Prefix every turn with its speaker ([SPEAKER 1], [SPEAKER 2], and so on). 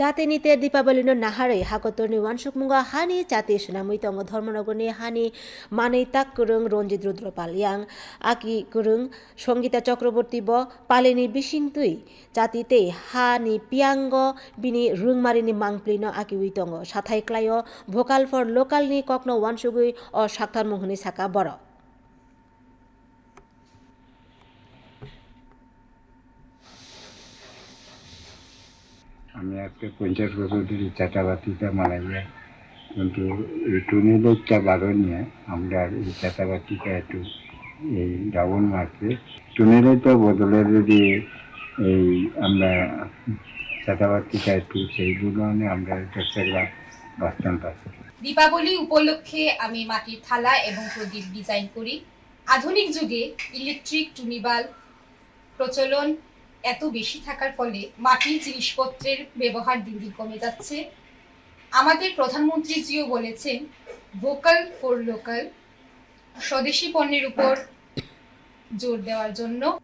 [SPEAKER 1] ಚಾತಿನಿತೆ ದೀಪಾವಳಿನ ನಹಾರೈ ಹಾಕೋತೋರ್ನಿ ವಾನ್ಸುಕ್ಮುಂಗ ಹಾನಿ ಚಾತೇಶನ ಮುಯ್ತಂಗ ಧರ್ಮನಗರ್ನಿ হানি মানেই তাক কুরুং রঞ্জিত রুদ্রপাল ইয়াং আকি কুরুং সঙ্গীতা চক্রবর্তী ব পালেনি বিশিং তুই চাতিতে হা নি পিয়াঙ্গ বিনি রুংমারি নি মাংপ্লি ন আকি উই উইতঙ্গ সাথাই ক্লাই ভোকাল ফর লোকাল নি কখনো ওয়ানসুগুই অ সাক্তার মোহনী সাকা বড়।
[SPEAKER 2] আমি আজকে পঞ্চাশ বছর ধরে চাটাবাতিটা যায় কিন্তু এই টুনিলেটটা বারো নিয়ে আমরা এই চাটাবাতিটা একটু এই ডাবল মারছে টুনিলেটটা বদলে যদি এই আমরা চাটাবাতিটা একটু সেইগুলো আমরা সেগুলা বাঁচতাম পারছি
[SPEAKER 3] দীপাবলি উপলক্ষে আমি মাটির থালা এবং প্রদীপ ডিজাইন করি। আধুনিক যুগে ইলেকট্রিক টুনিবাল প্রচলন এত বেশি থাকার ফলে মাটির জিনিসপত্রের ব্যবহার দিন দিন কমে যাচ্ছে। আমাদের প্রধানমন্ত্রীজিও বলেছেন ভোকাল ফর লোকাল স্বদেশি পণ্যের উপর জোর দেওয়ার জন্য।